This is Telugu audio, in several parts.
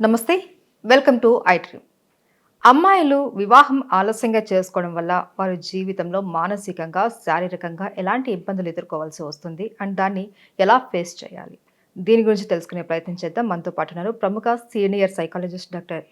నమస్తే వెల్కమ్ టు ఐట్రీ అమ్మాయిలు వివాహం ఆలస్యంగా చేసుకోవడం వల్ల వారి జీవితంలో మానసికంగా శారీరకంగా ఎలాంటి ఇబ్బందులు ఎదుర్కోవాల్సి వస్తుంది అండ్ దాన్ని ఎలా ఫేస్ చేయాలి? దీని గురించి తెలుసుకునే ప్రయత్నం చేద్దాం. మనతో పాటు ఉన్నారు ప్రముఖ senior psychologist doctor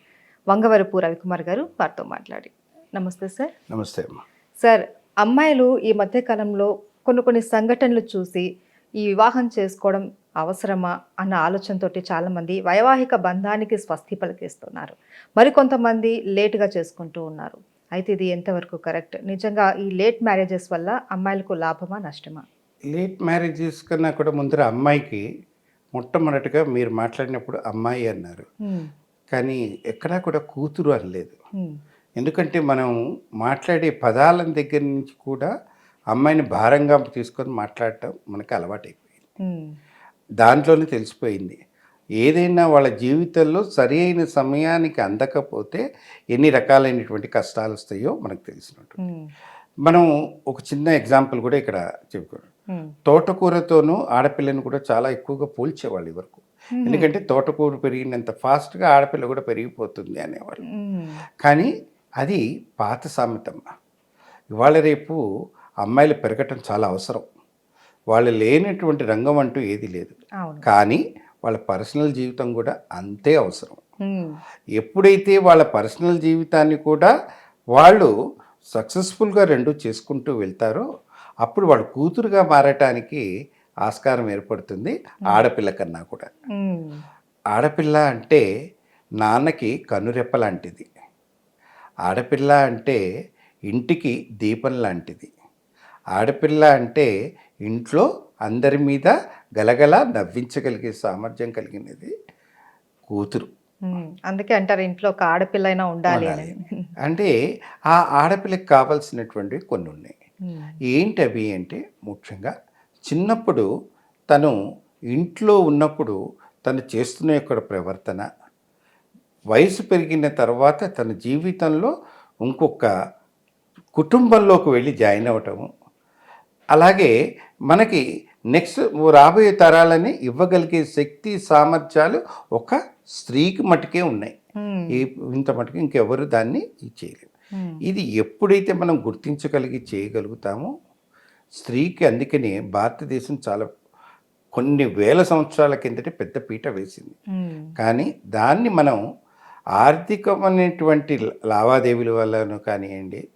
Vangavarapu Ravikumar గారు. వారితో మాట్లాడి. నమస్తే సార్. నమస్తే అమ్మ. సార్ అమ్మాయిలు ఈ మధ్య కాలంలో కొన్ని కొన్ని సంఘటనలు చూసి ఈ వివాహం చేసుకోవడం అవసరమా అన్న ఆలోచనతోటి చాలామంది వైవాహిక బంధానికి స్వస్తి పలికిస్తున్నారు. మరికొంతమంది లేటుగా చేసుకుంటూ ఉన్నారు. అయితే ఇది ఎంతవరకు కరెక్ట్? నిజంగా ఈ లేట్ మ్యారేజెస్ వల్ల అమ్మాయిలకు లాభమా నష్టమా? లేట్ మ్యారేజెస్ కన్నా కూడా ముందర అమ్మాయికి మొట్టమొదటిగా మీరు మాట్లాడినప్పుడు అమ్మాయి అన్నారు. కానీ ఎక్కడా కూడా కూతురు అనలేదు. ఎందుకంటే మనం మాట్లాడే పదాల దగ్గర నుంచి కూడా అమ్మాయిని భారంగా తీసుకొని మాట్లాడటం మనకు అలవాటైపోయింది. దాంట్లోనే తెలిసిపోయింది. ఏదైనా వాళ్ళ జీవితంలో సరి అయిన సమయానికి అందకపోతే ఎన్ని రకాలైనటువంటి కష్టాలు వస్తాయో మనకు తెలిసినట్టు. మనం ఒక చిన్న ఎగ్జాంపుల్ కూడా ఇక్కడ చెప్పుకోండి తోటకూరతోనూ ఆడపిల్లని కూడా చాలా ఎక్కువగా పోల్చేవాళ్ళు వరకు ఎందుకంటే తోటకూర పెరిగినంత ఫాస్ట్గా ఆడపిల్ల కూడా పెరిగిపోతుంది అనేవాళ్ళు. కానీ అది పాత సామెతమ్మ. ఇవాళ రేపు అమ్మాయిలు పెరగటం చాలా అవసరం. వాళ్ళు లేనటువంటి రంగం అంటూ ఏది లేదు. కానీ వాళ్ళ పర్సనల్ జీవితం కూడా అంతే అవసరం. ఎప్పుడైతే వాళ్ళ పర్సనల్ జీవితాన్ని కూడా వాళ్ళు సక్సెస్ఫుల్గా రెండు చేసుకుంటూ వెళ్తారో అప్పుడు వాళ్ళు కూతురుగా మారటానికి ఆస్కారం ఏర్పడుతుంది ఆడపిల్ల కన్నా కూడా. ఆడపిల్ల అంటే నాన్నకి కనురెప్ప లాంటిది. ఆడపిల్ల అంటే ఇంటికి దీపం లాంటిది. ఆడపిల్ల అంటే ఇంట్లో అందరి మీద గలగల నవ్వించగలిగే సామర్థ్యం కలిగినది కూతురు. అందుకే అంటారు ఇంట్లో ఒక ఆడపిల్ల అయినా ఉండాలి. అని. అంటే ఆ ఆడపిల్లకి కావాల్సినటువంటివి కొన్ని ఉన్నాయి. ఏంటి అవి అంటే ముఖ్యంగా చిన్నప్పుడు తను ఇంట్లో ఉన్నప్పుడు తను చేస్తున్న యొక్క ప్రవర్తన వయసు పెరిగిన తర్వాత తన జీవితంలో ఇంకొక కుటుంబంలోకి వెళ్ళి జాయిన్ అవ్వటము అలాగే మనకి నెక్స్ట్ రాబోయే తరాలని ఇవ్వగలిగే శక్తి సామర్థ్యాలు ఒక స్త్రీకి మటుకే ఉన్నాయి. ఇంత మటుకు ఇంకెవరు దాన్ని చేయలేరు. ఇది ఎప్పుడైతే మనం గుర్తించగలిగి చేయగలుగుతామో స్త్రీకి అందుకనే భారతదేశం చాలా కొన్ని వేల సంవత్సరాల కిందటే పెద్ద పీట వేసింది. కానీ దాన్ని మనం ఆర్థికమైనటువంటి లావాదేవీల వల్లనూ కానివ్వండి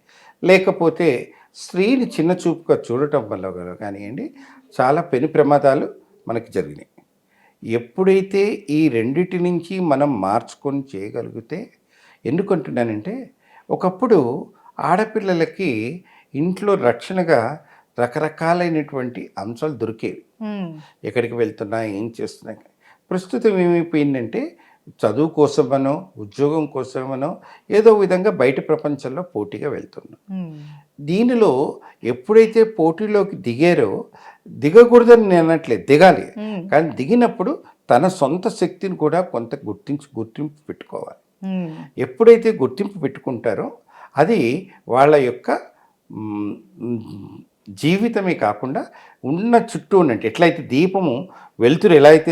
లేకపోతే స్త్రీని చిన్న చూపుగా చూడటం వల్ల కానివ్వండి చాలా పెను ప్రమాదాలు మనకి జరిగినాయి. ఎప్పుడైతే ఈ రెండిటి నుంచి మనం మార్చుకొని చేయగలిగితే ఎందుకంటున్నానంటే ఒకప్పుడు ఆడపిల్లలకి ఇంట్లో రక్షణగా రకరకాలైనటువంటి అంశాలు దొరికేవి. ఎక్కడికి వెళ్తున్నా ఏం చేస్తున్నా ప్రస్తుతం ఏమైపోయిందంటే చదువు కోసమనో ఉద్యోగం కోసమనో ఏదో విధంగా బయట ప్రపంచంలో పోటీగా వెళ్తున్నాం. దీనిలో ఎప్పుడైతే పోటీలోకి దిగారో దిగకూడదని నేను అనట్లేదు దిగాలి. కానీ దిగినప్పుడు తన సొంత శక్తిని కూడా కొంత గుర్తించి గుర్తింపు పెట్టుకోవాలి. ఎప్పుడైతే గుర్తింపు పెట్టుకుంటారో అది వాళ్ళ యొక్క జీవితమే కాకుండా ఉన్న చుట్టూ ఉన్నట్టు ఎట్లయితే దీపము వెలుతురు ఎలా అయితే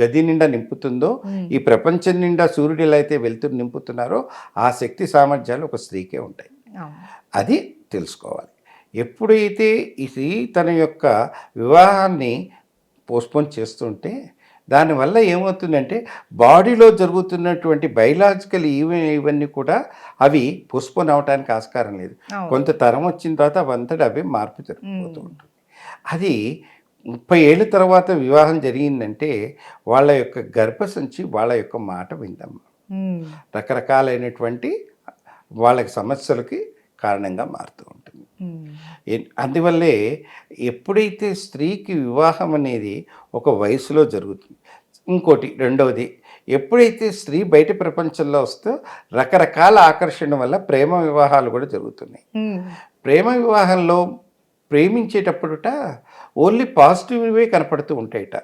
గది నిండా నింపుతుందో. ఈ ప్రపంచం నిండా సూర్యుడు ఎలా అయితే వెలుతురు నింపుతున్నారో ఆ శక్తి సామర్థ్యాలు ఒక స్త్రీకే ఉంటాయి. అది తెలుసుకోవాలి. ఎప్పుడైతే ఈ స్త్రీ తన యొక్క వివాహాన్ని పోస్ట్పోన్ చేస్తుంటే దానివల్ల ఏమవుతుందంటే బాడీలో జరుగుతున్నటువంటి బయలాజికల్ ఈవ ఇవన్నీ కూడా అవి పోస్ట్పోన్ అవడానికి ఆస్కారం లేదు. కొంత తరం వచ్చిన తర్వాత అవంతటి అవే మార్పు జరిగిపోతూ. ఉంటుంది. అది ముప్పై ఏళ్ళ తర్వాత వివాహం జరిగిందంటే వాళ్ళ యొక్క గర్భసంచి వాళ్ళ యొక్క మాట విందమ్మ రకరకాలైనటువంటి వాళ్ళకి సమస్యలకి కారణంగా మారుతూ ఉంటుంది. అందువల్లే ఎప్పుడైతే స్త్రీకి వివాహం అనేది ఒక వయసులో జరుగుతుంది ఇంకోటి రెండవది ఎప్పుడైతే స్త్రీ బయట ప్రపంచంలో వస్తే రకరకాల ఆకర్షణ వల్ల ప్రేమ వివాహాలు కూడా జరుగుతున్నాయి. ప్రేమ వివాహంలో ప్రేమించేటప్పుడుట ఓన్లీ పాజిటివ్వే కనపడుతూ ఉంటాయిట.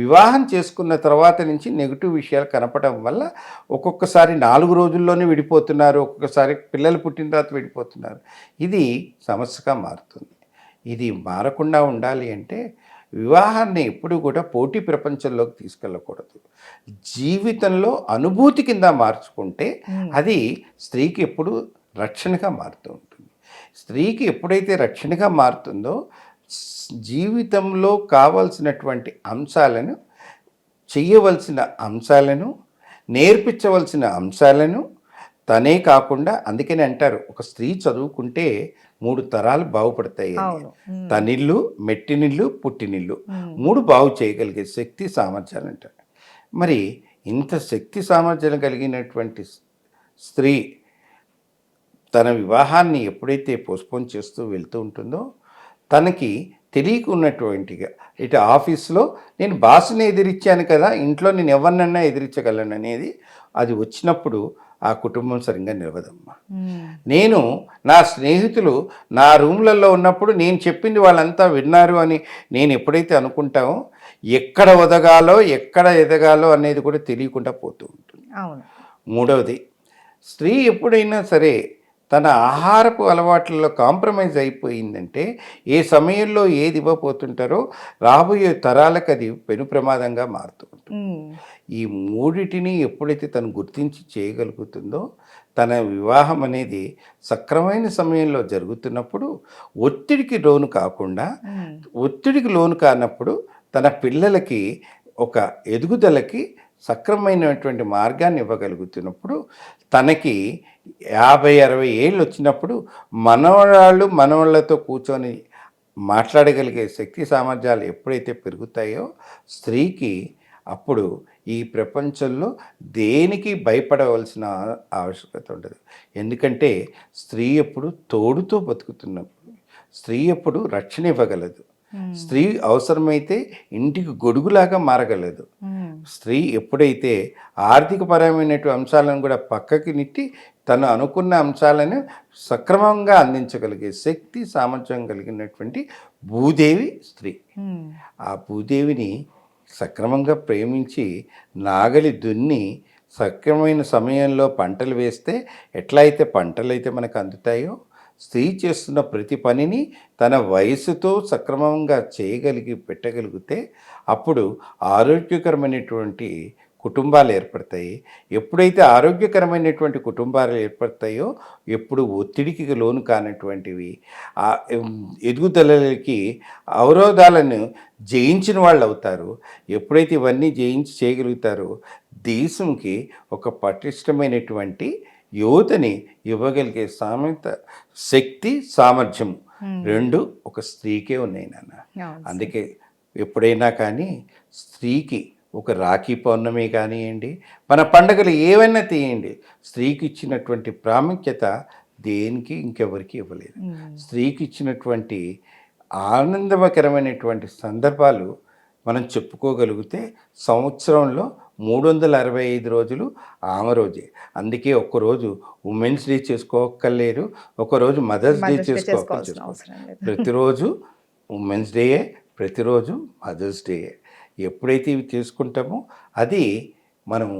వివాహం చేసుకున్న తర్వాత నుంచి నెగిటివ్ విషయాలు కనపడడం వల్ల ఒక్కొక్కసారి నాలుగు రోజుల్లోనే విడిపోతున్నారు ఒక్కొక్కసారి పిల్లలు పుట్టిన తర్వాత విడిపోతున్నారు. ఇది సమస్యగా మారుతుంది. ఇది మారకుండా ఉండాలి అంటే వివాహాన్ని ఎప్పుడు కూడా పోటీ ప్రపంచంలోకి తీసుకెళ్ళకూడదు జీవితంలో అనుభూతి కింద మార్చుకుంటే. అది స్త్రీకి ఎప్పుడు రక్షణగా మారుతూ ఉంటుంది స్త్రీకి ఎప్పుడైతే రక్షణగా మారుతుందో జీవితంలో కావలసినటువంటి అంశాలను చేయవలసిన అంశాలను నేర్పించవలసిన అంశాలను తనే కాకుండా అందుకని అంటారు ఒక స్త్రీ చదువుకుంటే మూడు తరాలు బాగుపడతాయి. తనిల్లు మెట్టినిల్లు పుట్టినిల్లు మ్మ్. మూడు బాగు చేయగలిగే శక్తి సామర్థ్యాలు అంటారు మరి ఇంత శక్తి సామర్థ్యాలు కలిగినటువంటి స్త్రీ తన వివాహాన్ని ఎప్పుడైతే పోస్ట్పోన్ చేస్తూ వెళ్తూ ఉంటుందో తనకి తెలియకున్నటువంటిగా ఇటు ఆఫీస్లో నేను బాస్ని ఎదిరించాను కదా ఇంట్లో నేను ఎవరినన్నా ఎదిరించగలను అనేది అది వచ్చినప్పుడు ఆ కుటుంబం సరిగ్గా నిలవదమ్మా. మ్మ్. నేను నా స్నేహితులు నా రూమ్లలో ఉన్నప్పుడు నేను చెప్పింది వాళ్ళంతా విన్నారు అని నేను ఎప్పుడైతే అనుకుంటామో ఎక్కడ ఒదగాలో ఎక్కడ ఎదగాలో అనేది కూడా తెలియకుండా పోతూ ఉంటుంది. మూడవది స్త్రీ ఎప్పుడైనా సరే తన ఆహారపు అలవాట్లలో కాంప్రమైజ్ అయిపోయిందంటే ఏ సమయంలో ఏది ఇవ్వబోతుంటారో రాబోయే తరాలకు అది పెను ప్రమాదంగా మారుతూ ఉంటుంది. ఈ మూడిటిని ఎప్పుడైతే తను గుర్తించి చేయగలుగుతుందో తన వివాహం అనేది సక్రమైన సమయంలో జరుగుతున్నప్పుడు ఒత్తిడికి లోను కాకుండా. ఒత్తిడికి లోను కానప్పుడు తన పిల్లలకి ఒక ఎదుగుదలకి సక్రమైనటువంటి మార్గాన్ని ఇవ్వగలుగుతున్నప్పుడు తనకి యాభై అరవై ఏళ్ళు వచ్చినప్పుడు మనవరాళ్ళు మనవాళ్ళతో కూర్చొని మాట్లాడగలిగే శక్తి సామర్థ్యాలు ఎప్పుడైతే పెరుగుతాయో స్త్రీకి అప్పుడు ఈ ప్రపంచంలో దేనికి భయపడవలసిన ఆవశ్యకత ఉండదు. ఎందుకంటే స్త్రీ ఎప్పుడు తోడుతో బతుకుతున్నప్పుడు స్త్రీ ఎప్పుడు రక్షణ ఇవ్వగలదు. స్త్రీ అవసరమైతే ఇంటికి గొడుగులాగా మారగలదు. స్త్రీ ఎప్పుడైతే ఆర్థికపరమైనటువంటి అంశాలను కూడా పక్కకి నెట్టి తను అనుకున్న అంశాలను సక్రమంగా అందించగలిగే శక్తి సామర్థ్యం కలిగినటువంటి భూదేవి స్త్రీ. ఆ భూదేవిని సక్రమంగా ప్రేమించి నాగలి దున్ని సక్రమైన సమయంలో పంటలు వేస్తే ఎట్లా అయితే పంటలు అయితే మనకు అందుతాయో స్త్రీ చేస్తున్న ప్రతి పనిని తన వయసుతో సక్రమంగా చేయగలిగి పెట్టగలిగితే అప్పుడు ఆరోగ్యకరమైనటువంటి కుటుంబాలు ఏర్పడతాయి. ఎప్పుడైతే ఆరోగ్యకరమైనటువంటి కుటుంబాలు ఏర్పడతాయో ఎప్పుడు ఒత్తిడికి లోను కానటువంటివి ఎదుగుదలకి అవరోధాలను జయించిన వాళ్ళు అవుతారు. ఎప్పుడైతే ఇవన్నీ జయించి చేయగలుగుతారో దేశంకి ఒక పటిష్టమైనటువంటి యువతని ఇవ్వగలిగే సామెత శక్తి సామర్థ్యం. రెండు ఒక స్త్రీకే ఉన్నాయి నాన్న అందుకే ఎప్పుడైనా కానీ స్త్రీకి ఒక రాఖీ పౌర్ణమి కానివ్వండి మన పండగలు ఏవైనా తీయండి స్త్రీకి ఇచ్చినటువంటి ప్రాముఖ్యత దేనికి ఇంకెవరికి ఇవ్వలేదు. స్త్రీకి ఇచ్చినటువంటి ఆనందకరమైనటువంటి సందర్భాలు మనం చెప్పుకోగలిగితే సంవత్సరంలో మూడు వందల అరవై ఐదు రోజులు ఆమె రోజే. అందుకే ఒక్కరోజు ఉమెన్స్ డే చేసుకోక్కర్లేరు ఒకరోజు మదర్స్ డే లేదు. ప్రతిరోజు ఉమెన్స్ డేయే ప్రతిరోజు మదర్స్ డేయే ఎప్పుడైతే ఇవి చేసుకుంటామో అది మనము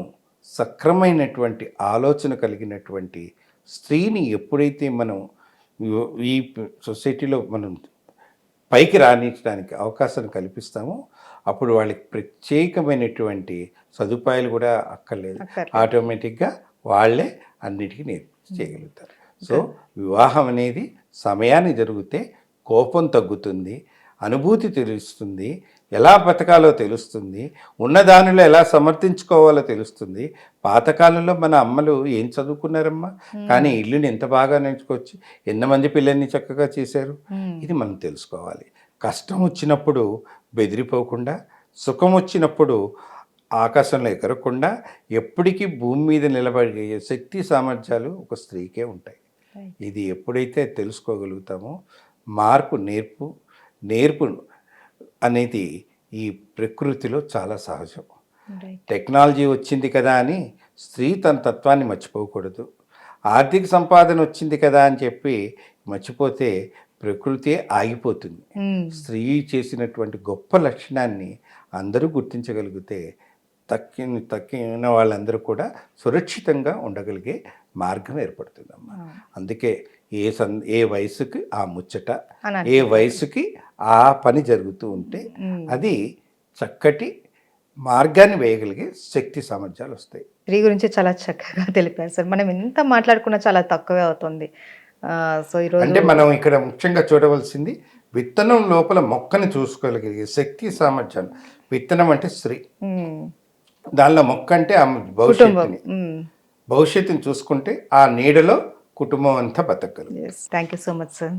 సక్రమైనటువంటి ఆలోచన కలిగినటువంటి స్త్రీని ఎప్పుడైతే మనం ఈ- సొసైటీలో మనం పైకి రాణించడానికి అవకాశం కల్పిస్తామో అప్పుడు వాళ్ళకి ప్రత్యేకమైనటువంటి సదుపాయాలు కూడా అక్కర్లేదు. ఆటోమేటిక్గా వాళ్ళే అన్నిటికీ నేర్పి చేయగలుగుతారు. సో వివాహం అనేది సమయాన్ని జరిగితే కోపం తగ్గుతుంది అనుభూతి తెలుస్తుంది ఎలా బతకాలో తెలుస్తుంది ఉన్న దానిలో ఎలా సమర్థించుకోవాలో తెలుస్తుంది. పాతకాలంలో మన అమ్మలు ఏం చదువుకున్నారమ్మా? కానీ ఇల్లుని ఎంత బాగా నేర్చుకోవచ్చు? ఎంతమంది పిల్లల్ని చక్కగా చేశారు. ఇది మనం తెలుసుకోవాలి. కష్టం వచ్చినప్పుడు బెదిరిపోకుండా సుఖం వచ్చినప్పుడు ఆకాశంలో ఎగరకుండా ఎప్పటికీ భూమి మీద నిలబడే శక్తి సామర్థ్యాలు ఒక స్త్రీకే ఉంటాయి. ఇది ఎప్పుడైతే తెలుసుకోగలుగుతామో మార్పు నేర్పు నేర్పు అనేది ఈ ప్రకృతిలో చాలా సహజం. టెక్నాలజీ వచ్చింది కదా అని స్త్రీ తన తత్వాన్ని మర్చిపోకూడదు ఆర్థిక సంపాదన వచ్చింది కదా అని చెప్పి మర్చిపోతే ప్రకృతి ఆగిపోతుంది. స్త్రీ చేసినటువంటి గొప్ప లక్షణాన్ని అందరూ గుర్తించగలిగితే తక్కిన తక్కిన వాళ్ళందరూ కూడా సురక్షితంగా ఉండగలిగే మార్గం ఏర్పడుతుందమ్మా. అందుకే ఏ సం ఏ వయసుకి ఆ ముచ్చట ఏ. వయసుకి ఆ పని జరుగుతూ ఉంటే. అది చక్కటి మార్గాన్ని వేయగలిగే శక్తి సామర్థ్యాలు వస్తాయి స్త్రీ గురించి చాలా చక్కగా తెలిపారు సార్ మనం ఎంత మాట్లాడుకున్నా చాలా తక్కువే అవుతుంది సో ఈరోజు అంటే మనం ఇక్కడ ముఖ్యంగా చూడవలసింది విత్తనం లోపల మొక్కని చూసుకోగలిగే శక్తి సామర్థ్యాలు విత్తనం అంటే స్త్రీ. దానిలో మొక్క అంటే ఆమె భవిష్యత్తుని. భవిష్యత్తుని చూసుకుంటే ఆ నీడలో కుటుంబం అంతా బతకగలదు thank you so much sir